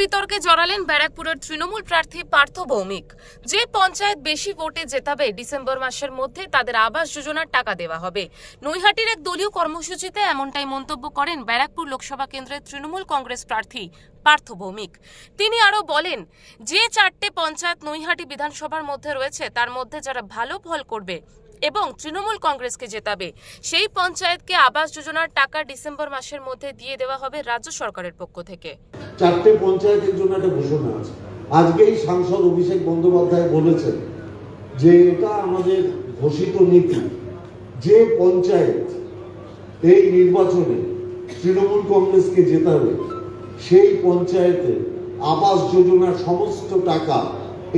বিতর্কে জড়ালেন ব্যারাকপুরের তৃণমূল প্রার্থী পার্থ ভৌমিক। যে পঞ্চায়েত বেশি ভোটে জেতাবে ডিসেম্বর মাসের মধ্যে, তাদের আবাস যোজনার টাকা দেওয়া হবে। নৈহাটির এক দলীয় কর্মসূচিতে এমনটাই মন্তব্য করেন ব্যারাকপুর লোকসভা কেন্দ্রের তৃণমূল কংগ্রেস প্রার্থী পার্থ ভৌমিক। তিনি আরও বলেন, যে চারটে পঞ্চায়েত নৈহাটি বিধানসভার মধ্যে রয়েছে, তার মধ্যে যারা ভালো ফল করবে এবং তৃণমূল কংগ্রেসকে জেতাবে, সেই পঞ্চায়েতকে আবাস যোজনার টাকা ডিসেম্বর মাসের মধ্যে দিয়ে দেওয়া হবে রাজ্য সরকারের পক্ষ থেকে। চারটে পঞ্চায়েতের জন্য একটা ঘোষণা আছে। আজকেই সাংসদ অভিষেক বন্দ্যোপাধ্যায় বলেছেন যে এটা আমাদের ঘোষিত নীতি। যে পঞ্চায়েত এই নির্বাচনে তৃণমূল কংগ্রেসকে জেতাবে, সেই পঞ্চায়েতে আবাস যোজনার সমস্ত টাকা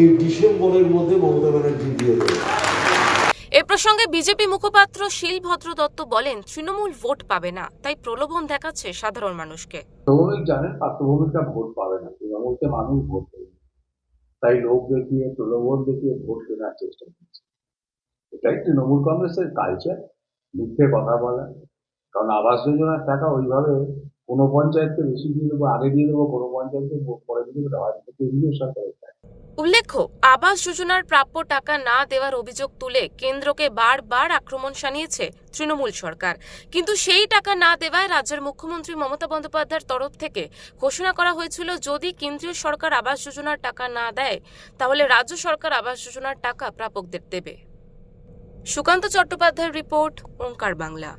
এই ডিসেম্বরের মধ্যে মমতা ব্যানার্জি দিয়ে দেবে। প্রসঙ্গে বিজেপি মুখপাত্র শিলভদ্র দত্ত বলেন, তৃণমূল ভোট পাবে না, তাই প্রলোভন দেখাচ্ছে সাধারণ মানুষকে। তৃণমূল জানেন ভোট পাবে না, তৃণমূলকে মানুষ ভোট দেবে তাই লোক দেখিয়ে, প্রলোভন দেখিয়ে ভোট কেনার চেষ্টা করছে। এটাই তৃণমূল কংগ্রেসের কালচার মিথ্যে কথা বলা। কারণ আবাস যোজনার টাকা ওইভাবে কোনো পঞ্চায়েতকে বেশি দিয়ে দেবো, আগে দিয়ে দেবো, কোনো পঞ্চায়েতকে পরে দিয়ে দেবো কেন্দ্রীয় সরকারের উল্লেখ্য, আবাস যোজনার প্রাপ্য টাকা না দেওয়ার অভিযোগ তুলে কেন্দ্রকে বারবার আক্রমণ শানিয়েছে তৃণমূল সরকার। কিন্তু সেই টাকা না দেওয়ায় রাজ্যের মুখ্যমন্ত্রী মমতা বন্দ্যোপাধ্যায়ের তরফ থেকে ঘোষণা করা হয়েছিল, যদি কেন্দ্রীয় সরকার আবাস যোজনার টাকা না দেয়, তাহলে রাজ্য সরকার আবাস যোজনার টাকা প্রাপকদের দেবে। সুকান্ত চট্টোপাধ্যায়ের রিপোর্ট, ওঙ্কার বাংলা।